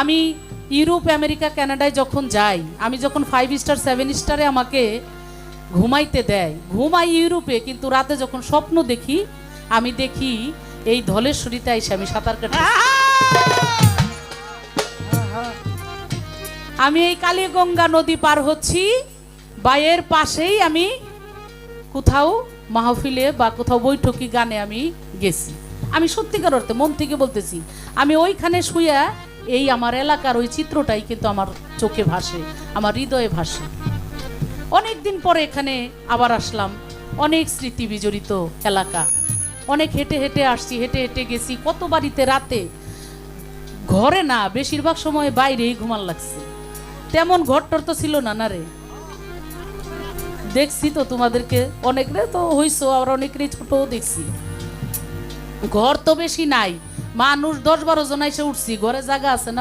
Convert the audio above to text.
আমি Europe America কানাডায় যখন যাই আমি যখন ফাইভ স্টার সেভেন স্টারে আমাকে ঘুমাইতে দেয় ঘুমাই ইউরোপে কিন্তু রাতে যখন স্বপ্ন দেখি আমি দেখি এই ধলেশ্বরীতে এসে আমি সাঁতার কাটি আমি এই কালীগঙ্গা নদী পার হচ্ছি বাইয়ের পাশেই আমি কোথাও মাহফিলে বা কোথাও বৈঠকি গানে আমি গেছি। আমি সত্যিকার অর্থে মন থেকে বলতেছি আমি ওইখানে শুয়া এই আমার এলাকার ওই চিত্রটাই কিন্তু আমার চোখে ভাসে, আমার হৃদয়ে ভাসে। অনেক দিন পরে এখানে আবার আসলাম, অনেক স্মৃতি বিজড়িত এলাকা। অনেক হেঁটে হেঁটে আসছি, হেঁটে হেঁটে গেছি, কত বাড়িতে রাতে। ঘরে না, বেশিরভাগ সময় বাইরেই ঘুমার লাগছে। তেমন ঘরটর তো ছিল না না রে? দেখছি তো তোমাদেরকে, অনেকরে তো হইছো আর অনেকেরই ছোট দেখছি। ঘর তো বেশি নাই মানুষ দশ বারো জন এসে উঠছি ঘরে জায়গা আছে না